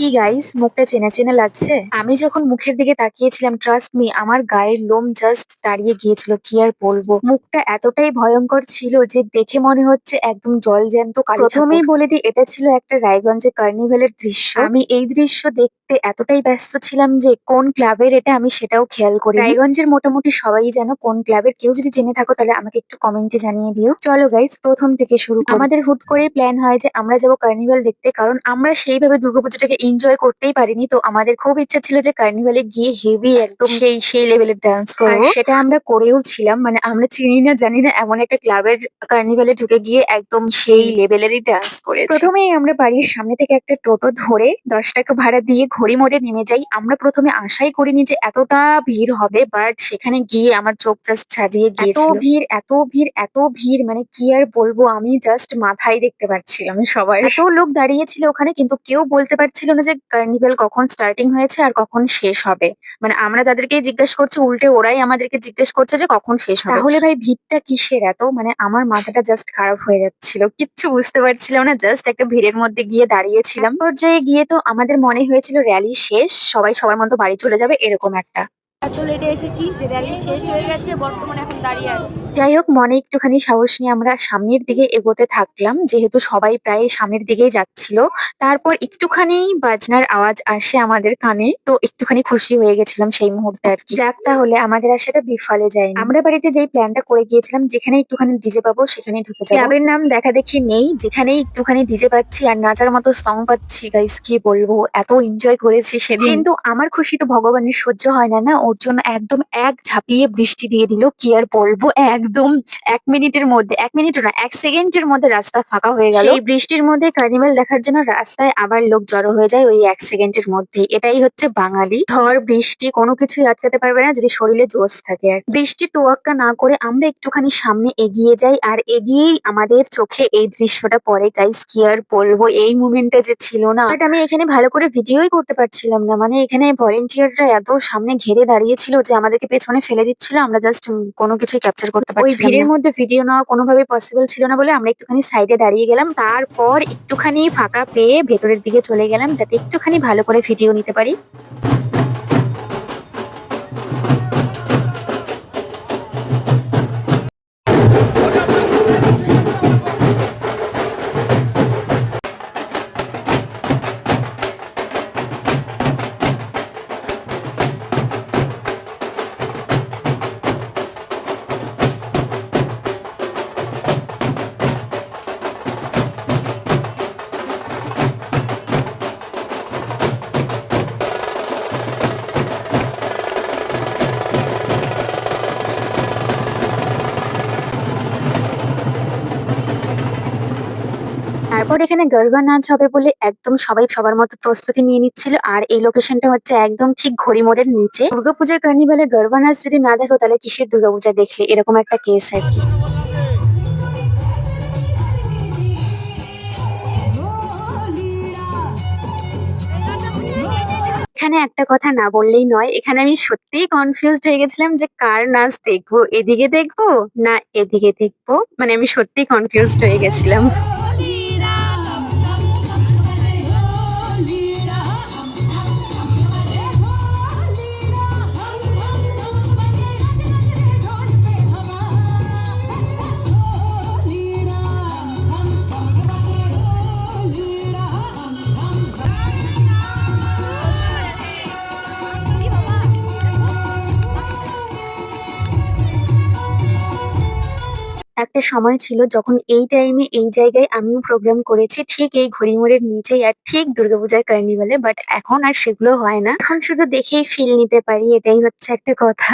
কি গাইস মুখটা চেনা চেনা লাগছে? আমি যখন মুখের দিকে তাকিয়েছিলাম ট্রাস্ট মি আমার গায়ের লোম জাস্ট দাঁড়িয়ে গিয়েছিল, কি আর বলব? মুখটা এতটাই ভয়ঙ্কর ছিল যে দেখে মনে হচ্ছে একদম জল জ্যান্ত প্রথমেই বলে দিই, এটা ছিল একটা রায়গঞ্জে কার্নিভেলের দৃশ্য। আমি এই দৃশ্য দেখতে এতটাই ব্যস্ত ছিলাম যে কোন ক্লাবের এটা আমি সেটাও খেয়াল করি রায়গঞ্জের মোটামুটি সবাই জানো কোন ক্লাবের কেউ যদি জেনে থাকো, তাহলে আমাকে একটু কমেন্টে জানিয়ে দিও। চলো গাইস প্রথম থেকে শুরু আমাদের হুট করেই প্ল্যান হয় যে আমরা যাব কার্নিভাল দেখতে, কারণ আমরা সেইভাবে দুর্গাপুজোটাকে এনজয় করতেই পারিনি। তো আমাদের খুব ইচ্ছা ছিল যে কার্নিভালে গিয়ে হেভি একদম সেই সেই লেভেলের ডান্স করব। সেটা আমরা করেও ছিলাম। মানে আমরা চিনি না জানি না এমন একটা ক্লাবের কার্নিভালে ঢুকে গিয়ে একদম সেই লেভেলেরই ডান্স করে প্রথমেই আমরা বাড়ির সামনে থেকে একটা টোটো ধরে দশ টাকা ভাড়া দিয়ে ঘড়ি মোড়ে নেমে যাই। আমরা প্রথমে আশাই করিনি যে এতটা ভিড় হবে বাট সেখানে গিয়ে আমার চোখ জাস্ট সাজিয়ে গিয়েছিল। এত ভিড় এত ভিড় এত ভিড় মানে কি আর বলব আমি জাস্ট মাথায় দেখতে পাচ্ছিলাম সবার। এত লোক দাঁড়িয়ে ছিল ওখানে কিন্তু কেউ বলতে পারছিল না যে কার্নিভেল কখন স্টার্টিং হয়েছে আর কখন শেষ হবে? মানে আমরা যাদেরকে জিজ্ঞেস করছি উল্টে ওরাই আমাদেরকে জিজ্ঞেস করছে যে কখন শেষ হবে। তাহলে ভাই ভিড়টা কিসের এত? মানে আমার মাথাটা জাস্ট খারাপ হয়ে যাচ্ছিল কিচ্ছু বুঝতে পারছিলাম না জাস্ট একটা ভিড়ের মধ্যে গিয়ে দাঁড়িয়েছিলাম। পর্যায়ে গিয়ে তো আমাদের মনে হয়েছিল র্যালি শেষ সবাই সবার মতো বাড়ি চলে যাবে এরকম একটা। এসেছি যে শেষ হয়ে গেছে এখন দাঁড়িয়ে যাই হোক, মনে একটুখানি সাহস নিয়ে আমরা সামনের দিকে এগোতে থাকলাম, যেহেতু সবাই প্রায় সামনের দিকেই যাচ্ছিল। তারপর একটুখানি বাজনার আওয়াজ আসে আমাদের কানে, তো একটুখানি খুশি হয়ে গেছিলাম সেই মুহূর্তে আর কি। যাক তাহলে, আমাদের আশাটা বিফলে যায়নি। আমরা বাড়িতে যেই প্ল্যানটা করে গিয়েছিলাম, যেখানে একটুখানি ডিজে পাবো, সেখানে ঢুকে যাব। ক্লাবের নাম দেখা দেখি নেই, যেখানেই একটুখানি ডিজে পাচ্ছি আর নাচার মতো সং পাচ্ছি গাইস কি বলব, এত এনজয় করেছি সেদিন। কিন্তু আমার খুশি তো ভগবানের সহ্য হয় না না? ওর জন্য একদম এক ঝাঁপিয়ে বৃষ্টি দিয়ে দিল। কি আর বলব? একদম এক মিনিটের মধ্যে, এক মিনিট না, এক সেকেন্ডের মধ্যে রাস্তা ফাঁকা হয়ে গেল। এই বৃষ্টির মধ্যে কার্নিভাল দেখার জন্য রাস্তায় আবার লোক জড়ো হয়ে যায় ওই এক সেকেন্ডের মধ্যে এটাই হচ্ছে বাঙালি। ঝড়, বৃষ্টি কোনো কিছুই আটকাতে পারবে না যদি শরীরে জোশ থাকে আর বৃষ্টি তোয়াক্কা না করে আমরা একটুখানি সামনে এগিয়ে যাই আর এগিয়েই আমাদের চোখে এই দৃশ্যটা পড়ে। গাইস কি আর বলব? এই মুমেন্টটা যে ছিল না। বাট আমি এখানে ভালো করে ভিডিওই করতে পারছিলাম না। মানে এখানে ভলেন্টিয়াররা এত সামনে ঘেরে দাঁড়িয়েছিল যে আমাদেরকে পেছনে ফেলে দিচ্ছিল আমরা জাস্ট কোনো কিছুই ক্যাপচার করতে পারছি ওই ভিড়ের মধ্যে ভিডিও নেওয়া কোনোভাবে পসিবল ছিল না বলে আমরা একটুখানি সাইডে দাঁড়িয়ে গেলাম তারপর একটুখানি ফাঁকা পেয়ে ভেতরের দিকে চলে গেলাম যাতে একটুখানি ভালো করে ভিডিও নিতে পারি। তারপর এখানে গরবা নাচ হবে বলে একদম সবাই সবার মতো প্রস্তুতি নিয়ে নিচ্ছিল। আর এই লোকেশনটা হচ্ছে একদম ঠিক ঘড়ি মোড়ের নিচে। দুর্গাপূজার কার্নিভালে গরবা নাচ যদি না দেখো, তাহলে কিসের দুর্গাপূজা দেখলে? এরকম একটা কেস আর কি। এখানে একটা কথা না বললেই নয়, এখানে আমি সত্যিই কনফিউজড হয়ে গেছিলাম যে কার নাচ দেখব? এদিকে দেখব না এদিকে দেখব? মানে আমি সত্যিই কনফিউজড হয়ে গেছিলাম। একটা সময় ছিল যখন এই টাইমে এই জায়গায় আমিও প্রোগ্রাম করেছি, ঠিক এই ঘড়িমোড়ের নিচেই আর ঠিক দুর্গাপূজার কার্নিভালে বাট এখন আর সেগুলো হয় না। এখন শুধু দেখেই ফিল নিতে পারি, এটাই হচ্ছে একটা কথা।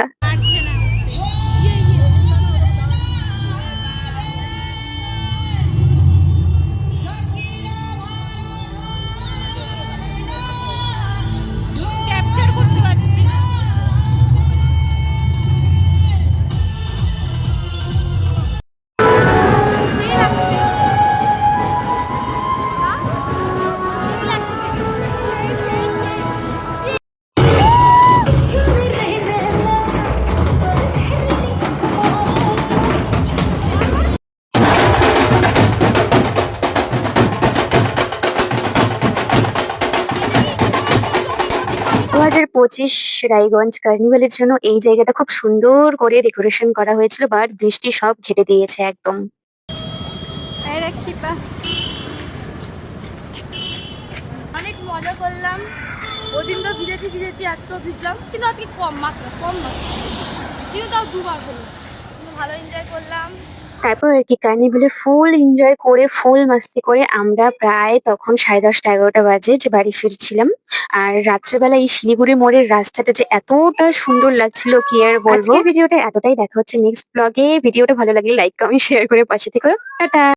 পঁচিশ রায়গঞ্জ কার্নিভালের জন্য এই জায়গাটা খুব সুন্দর করে ডেকোরেশন করা হয়েছিল, বাট বৃষ্টি সব ঘেটে দিয়েছে একদম। অনেক মজা করলাম। ওদিন তো ভিজেছি ভিজেছি, আজকেও ভিজলাম। কিন্তু আজকে কম, মাত্রা কম মাত্রা। কিন্তু তাও দুবার করলাম ভালো এনজয় করলাম। তারপর আর কি কার্নিভেলে ফুল এনজয় করে ফুল মাস্তি করে আমরা প্রায় তখন সাড়ে দশটা, এগারোটা বাজে যে বাড়ি ফিরছিলাম। আর রাত্রেবেলা এই শিলিগুড়ি মোড়ের রাস্তাটা যে এতটা সুন্দর লাগছিল, কি আর বলব? ভিডিওটা এতটাই, দেখা হচ্ছে নেক্সট ব্লগে ভিডিওটা ভালো লাগলে লাইক কমেন্ট শেয়ার করে পাশে থেকে। টাটা!